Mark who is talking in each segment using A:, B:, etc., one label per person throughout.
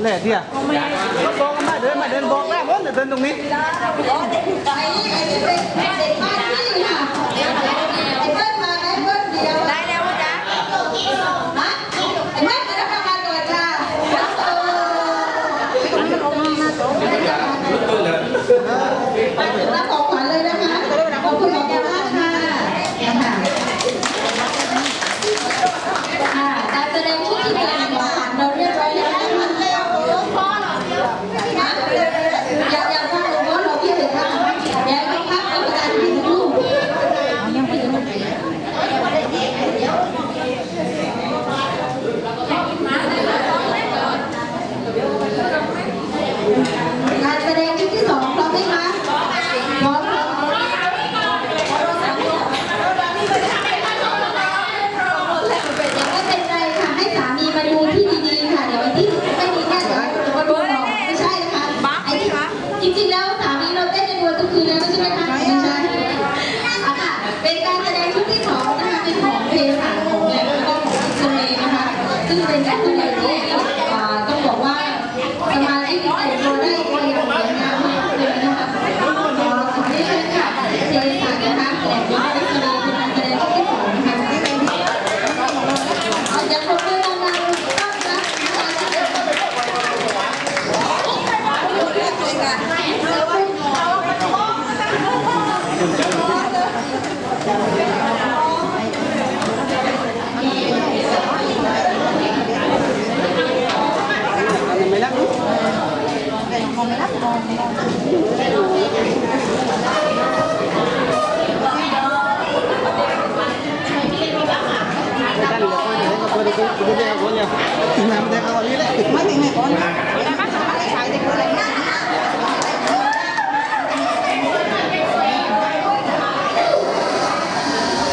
A: เหล่เที่ยมาบอก
B: มาเดินมาเดินบอกแล้วว่าเดินตร
C: งนี้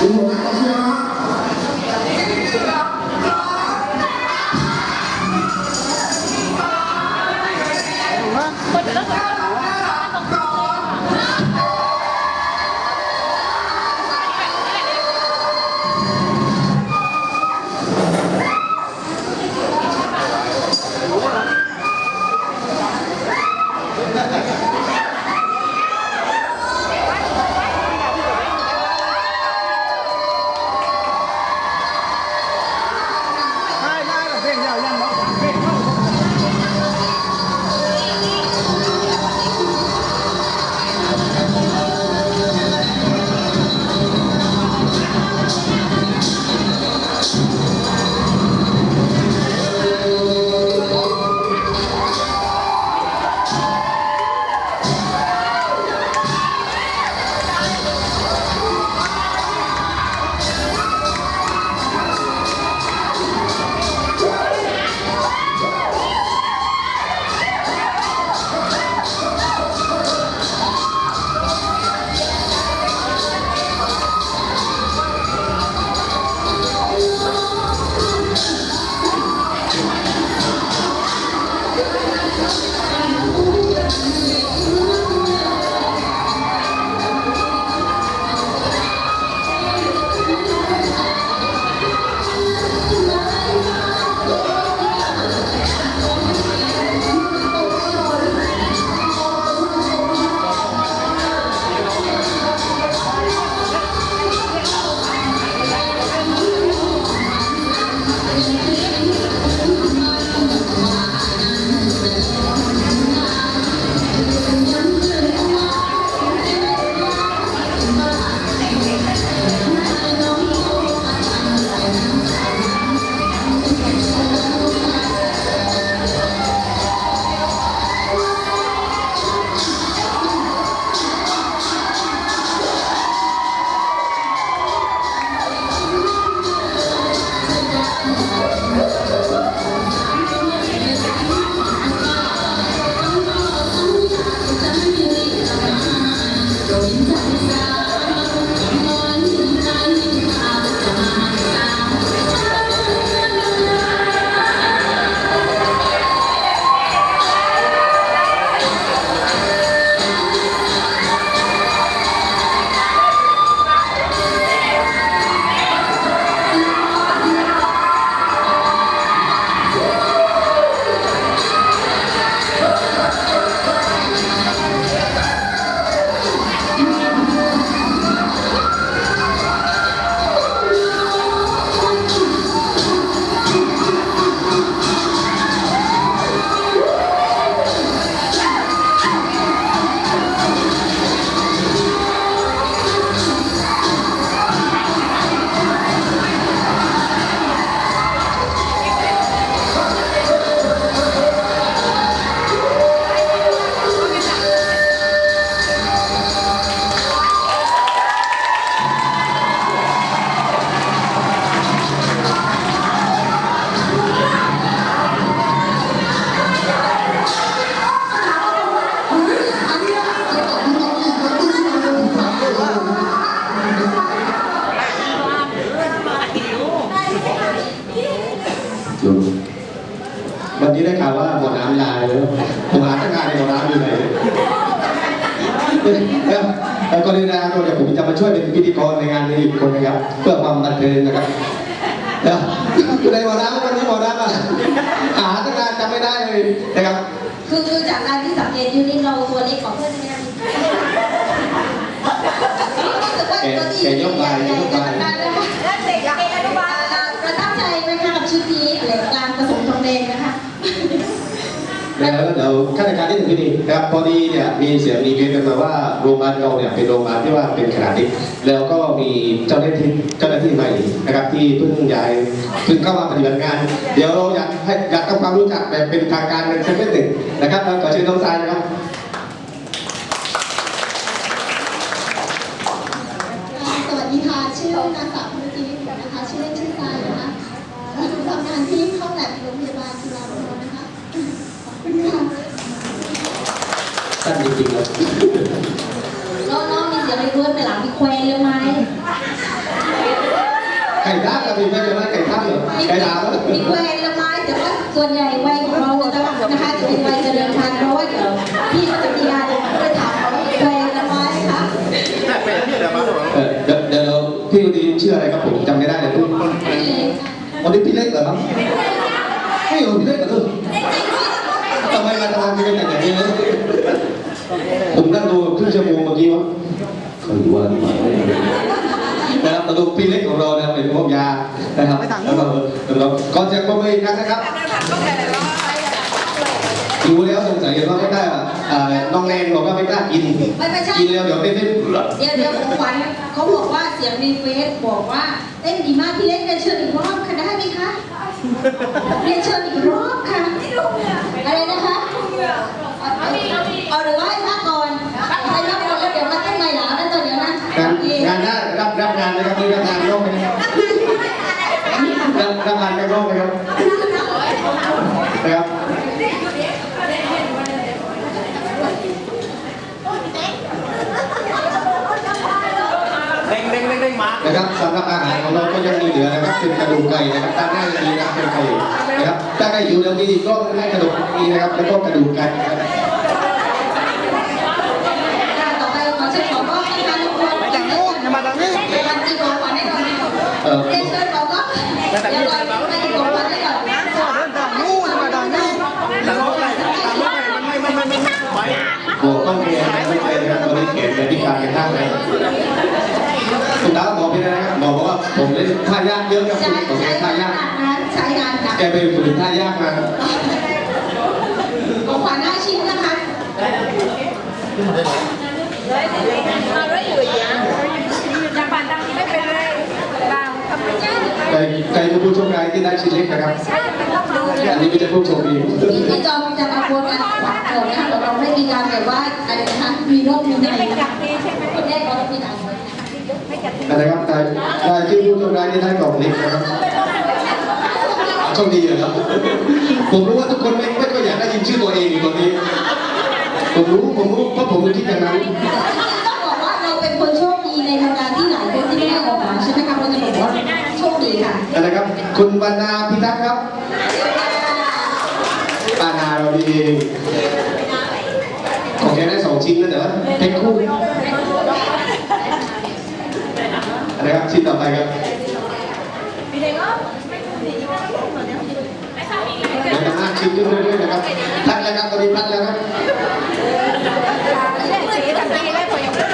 C: Senhor. ธีกรในงานนี้อีกคนนะครับเพื่อความบันเทิงนะครับแล้วอยู่ในบ่อน้ำวันนี้บ่อน้ำอะหาตั้งนานจำไม่ได้เลยนะครับ
B: คือคือจากการที่สังเกตยูนิตเราตัวเล็กกว่าเพื่อนใช่ไหมคะรู้สึกว่าตัวที่อยู่ใหญ่ใหญ่กันนะคะ
D: แล้วเด็กเด็กอนุบาล
B: ประทับใจไหมคะกับชุดนี้เหล็กการผสมทองแดงนะคะ
C: แล้วเดี๋ยวขั้นการที่หนึ่งที่นี่นะครับพอดีเนี่ยมีเสียงมีเควสต์กันมาว่าโรงพยาบาลเราเนี่ยเป็นโรงพยาบาลที่ว่าเป็นขนาดเล็กแล้วก็มีเจ้าหน้าที่เจ้าหน้าที่ใหม่นะครับที่เพิ่งย้ายเพิ่งเข้ามาปฏิบัติงาน เดี๋ยวเราอยากให้อยากทำความรู้จักแบบเป็นทางการในเซเว่นหนึ่งนะครับแล้วขอเชิญน้องทรายนะครับ
E: สวัสดีค่ะ ชื่อนางสาวพนุจิริบุตรนะคะ ชื่อเล่นชื่อทรายนะคะทำงานที่เข้าแลบโรงพยาบาลจุฬาลงกรณ์นะคะขอบคุณค่ะ
C: ท่านจริงๆเลย
B: น้องๆมีเสียงรีเวิร์สไปหลังมีแควเลยไหม
C: ไก่ท่ากับมีไมเป็นว่าไก่ท่าเหรอ
B: มี
C: ไก่ดาวเหรอ
B: มีแควเลยไหมแต่ว่าส่วนใหญ่วัยของเราจะนะคะจะเป็นวัยเจริญพันธุ์เพราะว่าเดี๋ยวพี่ก็จะมีงานเลยถามเขาว่าแควเลยไหมคะ
C: เออเดี๋ยวเดี๋ยวพี่คนนี้ชื่ออะไรครับผมจำไม่ได้เลยพี่
B: พี่เล็กค่ะ
C: วันนี้พี่เล็กเหรอครับไม่เหรอพี่เล็กเหรอทำไมมาทำงานกันอย่างนี้เลยผมนั่งดูครึ่งชั่วโมงเมื่อกี้วะเคยว่าดีนะครับมา ดูพี่เล็กของเรานะครับเป็นพวกยานะครับแล้วก็เราก่อนจะประเมินกันนะครับดูแล้วสงสัยว่าไม่ได้อะอ่าน้องแนนบอกว่าไม่กล้ากิน
B: ไม่ไม่ใช่
C: กินแล้วเดี๋ยวเต้นเต้น
B: เดี๋ยวเดี๋ยวของขวัญเขาบอกว่าเสียงรีเควสบอกว่าเต้นดีมากพี่เล็กเรียนเชิญอีกรอบค่ะได้ไหมคะเรียนเชิญอีกรอบค่ะอะไรนะคะเอาหรือว่าานนะค
C: รับนี่รับงานนอกไหมครับรับรับงานข้างนอกไหมครับนะครับนะครับสำหรับอาหารของเราก็ยังมีเหลือนะครับเป็นกระดูกไก่นะครับด้านหน้ายังมีนะครับเป็นไก่นะครับถ้าใครอยู่เรามีอีกรองให้กระดูกนี้นะครับแล้วก็กระดูกไก่นะครับ
B: ต่อไปขอเชิญขอก็ให้ทานทุกคน
A: มาจากนู้นอย่ามาจากนี้
B: มันจะของขวัญให้ก่อน
C: เรี
B: ยนเชิญขอก็เดี๋ยวก่อนให้ของขวัญให้ก่อน
A: นทางนู้นมาทางนี้ทางโน้นไปทางโน้นไปมันไม่มันมันมันไป
C: หัวต้องมีอะไม่เป็นนะครับตอนนี้เขียนเป็นพิการกันข้างเลยคุณดาบอกพี่นะครับบอกว่าผมเล่นท่ายากเยอะครับ
B: ใช้
C: ผม
B: ใช้
C: เล่นท่ายาก
B: ใช้งานค่ะ
C: แกไปฝึกท่ายากมา
B: ของขวัญห้าชิ้นนะคะ
D: มาด้วยอยู่อย่างจังหวัดดังนี้ไม่เป็นไรบางทำไมเนี่ย
C: ใครใครคือผู้โชคดีที่ได้ชิ้นเล็กนะครับ
D: ใช่มันต้องดู
C: อันนี้ไม่ใช่ผู้โชคดี
B: มีพี่จอมจะมาโพสกันขวัญก่อนนะคะเราไม่มีการแบบว่าอะไรนะคะมีโรคมีอะไร
D: ไม่
B: นะ
D: จั
B: คะ
D: บดีใช่ไหม
B: คนแรกเราต้องมีการไว้
D: ไม่จับดี
C: นะครับใครใครที่ผู้โชคดีที่ได้กล่องเล็กนะครับโชคดีเหรอครับ ผมรู้ว่าทุกคนไม่ไม่ค่อยอยากได้ยินชื่อตัวเองอยู่ตอนนี้ ผมรู้ผมรู้เพราะผมคิดอย่างนั้น
B: ดีค่ะ
C: นะครับ คุณบรรณาพิทักษ์ครับบรรณาเราดีเองของแกได้สองชิ้นนะแต่ว่าเพชรคู่นะครับชิ้นต่อไปครับ
D: พี่เด็กก็
C: เดี๋ยวจะห้าชิ้นเรื่อยๆนะครับพัดแล้วครับตอนนี้พัดแล้วครับ
D: สีทำดีได้ผลอย่างนี้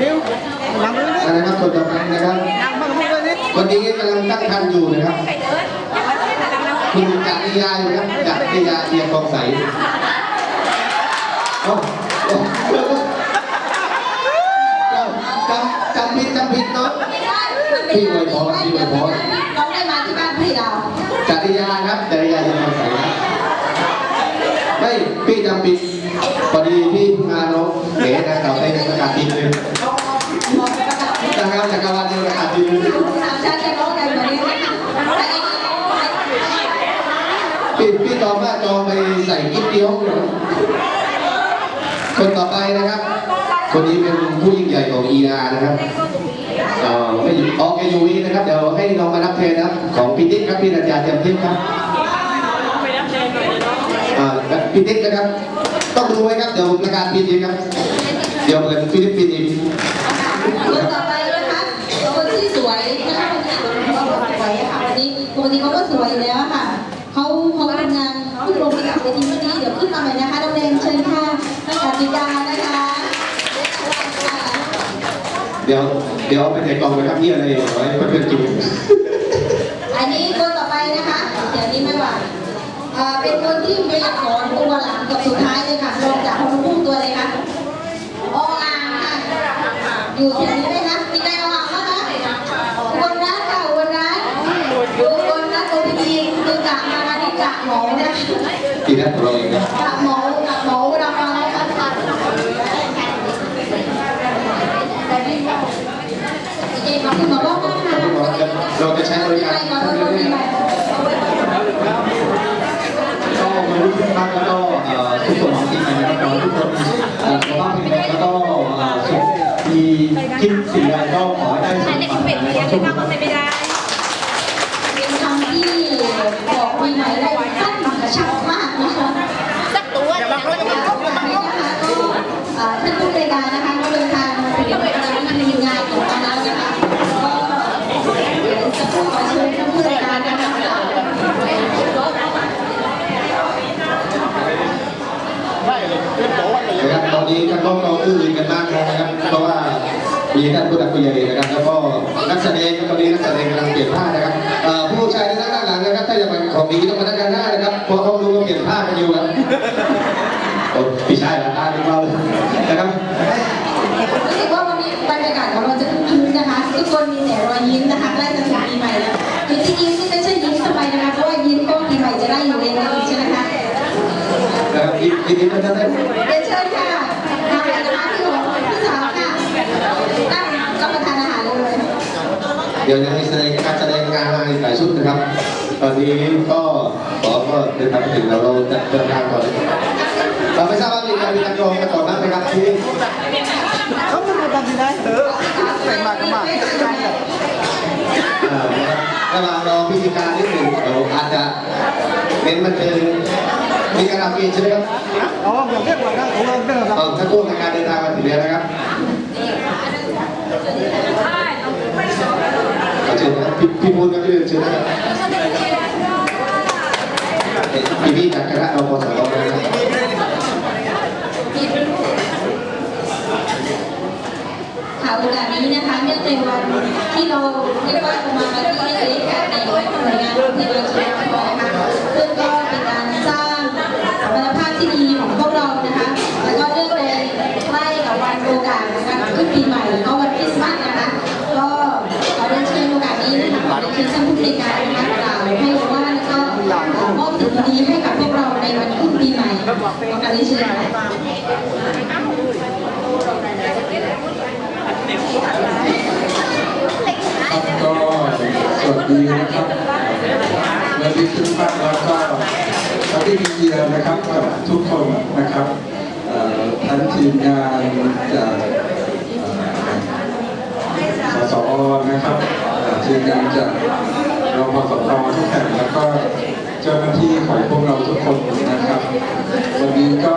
A: ดิวหลังมือนี่
C: อันนะครับคนต่อไปนะครับ
A: หลังมือมือนี่
C: คนนี้กำลังตั้งครรภ์อยู่นะครับ
D: ไปเดินอย่ามาเล่นอะไรนะ
C: คุณกัตติยาอยู่ครับกัตติยาเทียมกองใสโอ้โอ้จำจำผิดจำผิดเนาะ
B: ไม่ได้มันเป็นงานที่ให้เดี๋ยวน้องได้มาที่บ้านพี่ดาว
C: กัตติยาครับกัตติยาเทียมกองใสครับไม่พี่จำผิดพอดีพี่มาน้องเก๋นะครับในประกาศทีมเลย ใส่กิ๊บเดียวคนต่อไปนะครับ คนนี้เป็นผู้ยิ่งใหญ่ของ ER นะครับไม่อยู่ออกยูวีนะครับเดี๋ยวให้น้องมารับแทนนะของพี่ติ๊กครับพี่อาจารย์เจมทิพย์ครับพี่ติ๊กนะครับ ต้องรู้ไว้ครับเดี๋ยวผมประกาศพี่ติ๊กครับ เดี๋ยวเหมือนฟิลิปปิน ดี๋ยวเดี๋ยวไปใส่กล่องไปครับนี่อะไรไว้เพื่อนๆกิน
B: อันนี้คนต่อไปนะคะ เดี๋ยวนี้ไม่ว่าอ่าเป็นคนที่มีอักษรตัวหลังกับสุดท้ายเลยค่ะลงจากคนพุ่งตัวเลยค่ะออ่างค่ะอยู่ที่ไหนไหมคะมีใครเอาอ่างไหมคะวนรักค่ะวนรักวนรักโอพีดีคือกะมาอันนี้กะหมอนะ
C: กินนะเราเองนะ
B: กะหมอกะหมอเราเอาอะไรคะเจ๊มาคุณหมอบอกนะคะ
C: เราจะใช้บริการ
B: ไปก่อนคนปีใหม่
A: ก็มารู้ทุกท่านแล้วก็เอ่อทุกคนของทีมงานนะครับทุกคนเอ่อสุขภาพแข็งแรงแล้วก็เอ่อสุขมีคิดสิ่งใดก็ขอให้ได้สมปรารถนานะครับทุกคนครับ
D: ไม่ได้
B: เป็นคำที่บอกปีใหม่ได้สั้นกระชับมากนะคะ
D: สักตัวจะมาก็จะมา
B: วันนี้นะคะก็เอ่อท่านผู้บริการนะคะก็เดินทางมาถึงงานมันมีงานของเราแล้วนะคะก็เดี๋ยวจะขอเชิญท่านผู้บริการนะคะ
C: นะครับตอนนี้ท่านก็เรา อื้อกันมากเลยนะครับ เพราะว่ามีท่านผู้หลักผู้ใหญ่นะครับ แล้วก็นักแสดงครับตอนนี้นักแสดงกำลังเปลี่ยนผ้านะครับเอ่อผู้ชายที่นั่งด้านหลังนะครับ ถ้าอยากเป็นของดีต้องมาด้านหน้านะครับเพราะเขารู้ว่าเปลี่ยนผ้ากันอยู่ครับโอ้พี่ชายละท่าที่เรานะครับ
B: รู้สึกว่าวันนี้บรรยากาศของเราจะคึกคืนนะคะ ทุกคนมีแต่รอยยิ้มนะคะใกล้จะถึงปีใหม่แล้วคือที่ยิ้มนี่ไม่ใช่ยิ้มทำไมนะคะเพราะว่ายิ้มก็ปีใหม่จะได้อยู่เองใช่ไหมคะ
C: นะครับยินดีด้วยนะครับ
B: เรียนเชิญค่ะทานอาหารที่ของพี่สาวค่ะนั่งรับประทานอาหารเลย
C: เดี๋ยวยังมีแสดงการแสดงงานมาอีกหลายชุดนะครับ ตอนนี้ก็ขอก็เดินทางไปถึงเราเราจะเดินทางก่อนเราไม่ทราบว่ามีการมีการกรองกันก่อนบ้างไหมครับที่
A: เขาไม่รู้ทำที่ไหนเออแต่งมากันมาใช่เลย
C: เอ่อระหว่างรอพิธีการนิดหนึ่งเราอาจจะเน้นมันเป็นมีการทำปีใช่ไหมครับ
A: อ๋ออย่างเรียกว่าครับผมเอาเรื่องครับ
C: เอาถ้าพวกในการเดินทางมาถึงแล้วนะครับขอเชิญนะครับพี่พี่พูดครับพี่เชิญนะครับเอ่อพี่พี่จากคณะเราพอสเรานะครับ
B: ค่ะโอกาสนี้นะคะเนื่องในวันที่เราเรียกว่ามาปาร์ตี้เล็กๆในหน่วยงานที่เรา ก็สวัสดีนะ
F: ครับและดิฉันฟังแล้วก็ปฏิกิริยานะครับกับทุกคนนะครับเอ่อทั้งทีมงานจากสสอนะครับทีมงานจากรพสตทุกแห่งแล้วก็ เจ้าหน้าที่ของพวกเราทุกคนนะครับ วันนี้ก็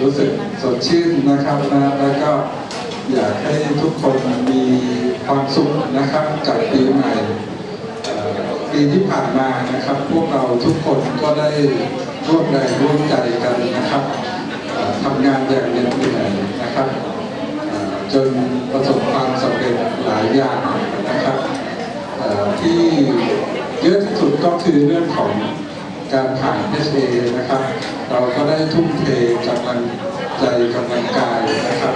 F: รู้สึกสดชื่นนะครับนะแล้วก็อยากให้ทุกคนมีความสุขนะครับกับปีใหม่ปีที่ผ่านมานะครับ พวกเราทุกคนก็ได้ร่วมแรงร่วมใจกันนะครับทำงานอย่างเหน็ดเหนื่อยนะครับจนประสบความสำเร็จหลายอย่างนะครับที่ คือเรื่องของการผ่าน HA นะครับ เราก็ได้ทุ่มเทกำลังใจกำลังกายนะครับ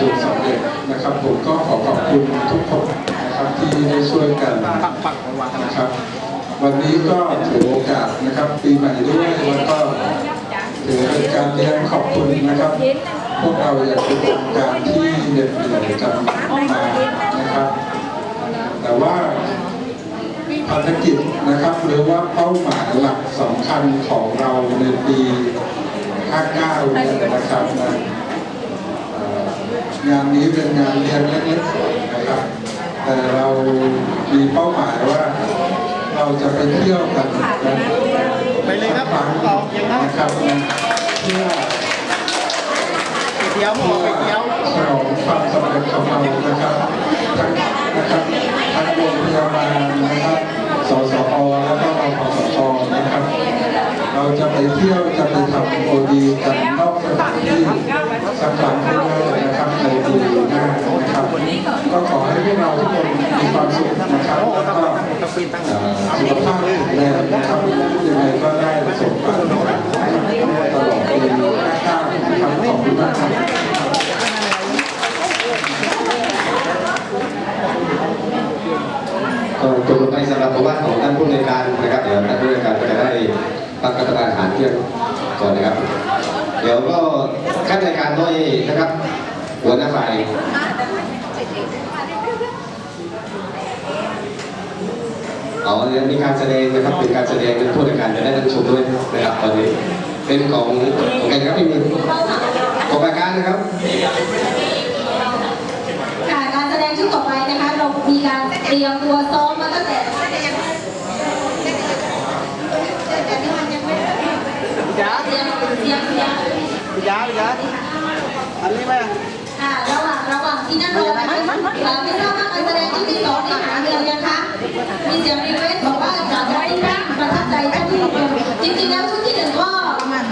F: จนสำเร็จนะครับ ผมก็ขอขอบคุณทุกคนนะครับที่ได้ช่วยกันนะครับ วันนี้ก็ถือโอกาสนะครับ ปีใหม่ด้วยแล้วก็ถือเป็นการเลี้ยงขอบคุณนะครับ พวกเราอยากเป็นทางการที่เหน็ดเหนื่อยกันมานะครับ แต่ว่า ภารกิจนะครับ หรือว่าเป้าหมายหลักสำคัญของเราในปี 59เนี่ยนะครับนะเอ่องานนี้เป็นงานเลี้ยงเล็กๆนะครับ แต่เรามีเป้าหมายว่า เราจะไปเที่ยวกันนะไปเลยครับเราอย่างนั้นนะครับเพื่อ
A: เดี๋ยวหมอไปเดี๋ยว
F: ฉลองความสำเร็จของเรานะครับทั้ง นะครับทั้งโรงพยาบาลนะครับ สสอแล้วก็รพสชนะครับ เราจะไปเที่ยวจะไปทำโอดีกันนอกสถานที่สักครั้งข้างหน้นะครับในปีหน้านะครับ ก็ขอให้พวกเราทุกคนมีความสุขนะครับแล้วก็สุขภาพแข็งแรงนะครับยังไงก็ได้สมปรารถนาตลอดปีหน้านะครับขอบคุณมากครับ
C: ก็ จบลงไปสำหรับประวัติของท่านผู้ในการนะครับ เดี๋ยวท่านผู้ในการก็จะได้พักรับประทานอาหารเที่ยงก่อนนะครับ เดี๋ยวก็ขั้นในการด้วยนะครับ หัวหน้าฝ่ายอ๋อเดี๋ยมีการแสดงนะครับ เป็นการแสดงเป็นผู้ในการจะได้รับชมด้วยนะครับตอนนี้ เป็นของของใครครับพี่มีของรายการนะครับ
B: ค่ะการแสดงชุดต่อไปนะคะ เรามีการเตรียมตัวซ้อมมาตั้งแต่เตรียม เตรียมเตรียม
A: ยาวยาวอันนี้ไหม
B: อ่าระหว่างระหว่างที่นั่งรอนะคะเอ่อไม่ทราบว่าการแสดงชุดที่สองนี่หาเรืองยังคะมีเสียงรีเควสบอกว่าอยากจะให้นั่งประทับใจชุดที่หนึ่งจริงๆแล้วชุดที่หนึ่งก็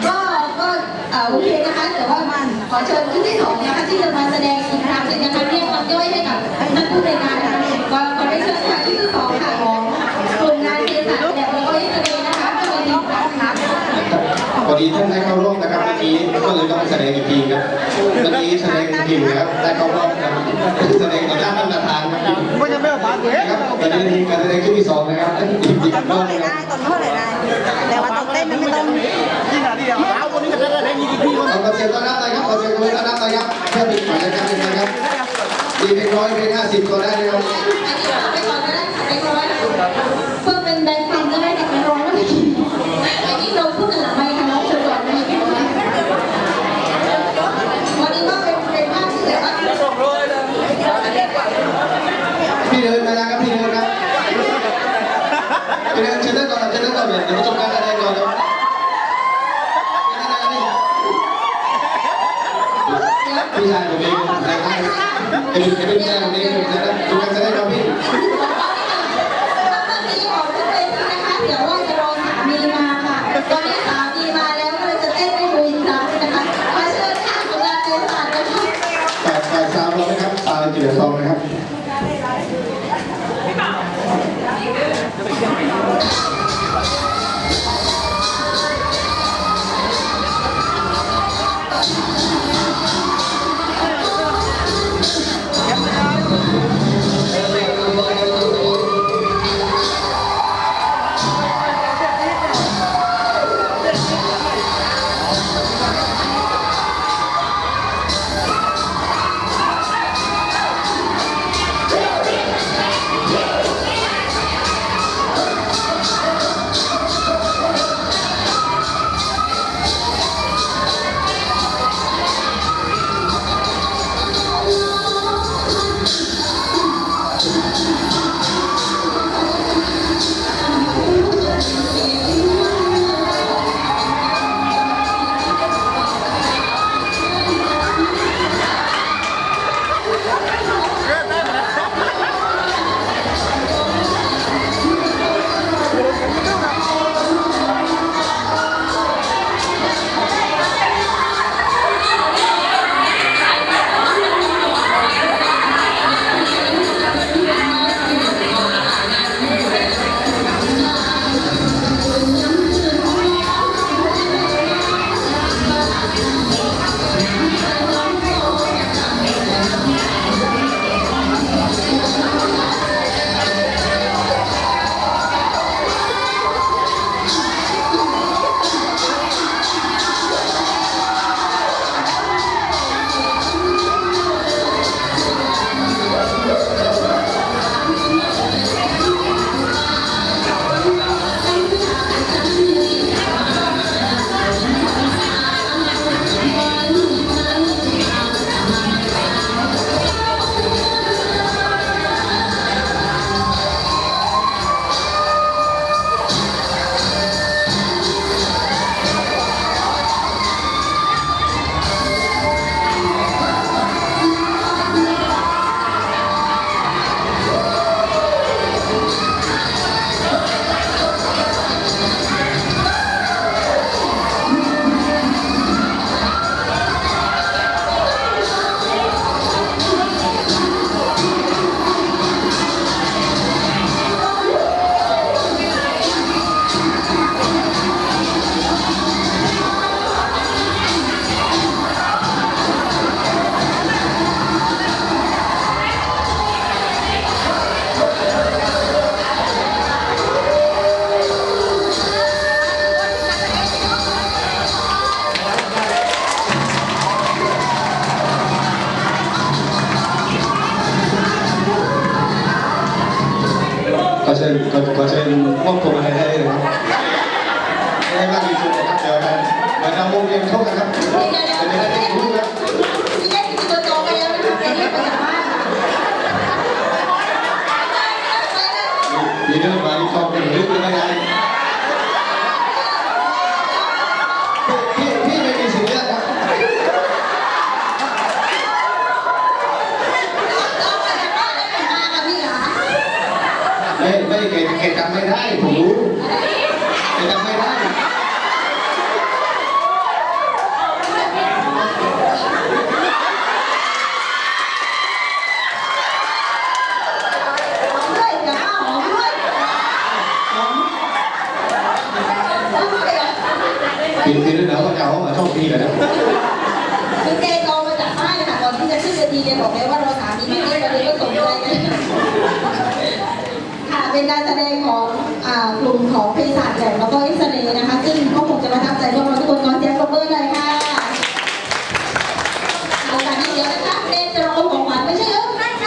B: ก็ก็โอเคนะคะแต่ว่ามันขอเชิญชุดที่สองนะคะที่จะมาแสดงอีกครั้งหนึ่งนะคะเรียกความย่อยให้กับท่านผู้บริการนะคะก็ขอได้เชิญค่ะชุดที่สองค่ะของกลุ่มงานเภสัชและแล้วก็เอ็กซเรย์นะคะก็มีดีค่ะ
C: พอ ดีท่านได้เข้ารอบนะครับเมื่อกี้ก็เลยต้องแสดงอีกทีครับเมื่อกี้แสดงอีกทีนะครับได้เข้ารอบนะครับแสดงต่อหน้าท่านประธานครับ
A: ก็ยังไม่เอาผ่านเลย
C: ครับตอนนี้การแสดงชุดที่สองนะครับอีกอีกรอบนะครับ
D: ตอนเท่าไหร่ได้แต่ว่าต้องเต้นไม่ต้อง
A: ที่ไหนที่เดียวเอาคนนี้ก็จะได้ยินอีกทีคน
C: ขอเสียงต้อนรับหน่อยครับขอเสียงต้อนรับหน่อยครับเพื่อเป็นฝ่ายจัดการนะครับมีเพลงร้อยเพลงห้าสิบก็ได้นะครับ
B: อันนี้เอาไปก่อนก็ได้ค่ะไปก่อนเพื่อเป็นแบงค์ฟันก็ได้แต่เป็นร้อยแล้วไม่กินไอ้ที่เราพูดกันหลังไม่ค่ะเราเชิญก่อนไม่กินวันนี้ก็เป็นเป็นภาพที่แบบว่า
C: พี่เดินมาแล้วครับพี่เดินครับพี่ เดินเชิญท่าก่อนเชิญท่าก่อนเดี๋ยวมาชมการแสดงก่อนครับพี่ชายผมเองนะครับเป็นเป็นพี่ชายผมเองนะครับชมการแสดงก่อนพี่
B: ถ้าเมื่อกี้ออกขึ้นเวทีนะคะเดี๋ยวว่าจะรอส ไม่ไม่เกะกะไม่ได้ผมรู้เกะกำไม่
C: ได้ ดงของกลุ่ม
B: ของเพศาจแหลมแล้วก็อิสเน
G: ย์นะคะ ซึ่งก็ค
B: งจะประทับ
G: ใจพ
B: วกเรา
G: ทุกคนขอ
B: นเสียงปรบ
G: มือเลยค่ะโอกาสนี้เยอะนะคะ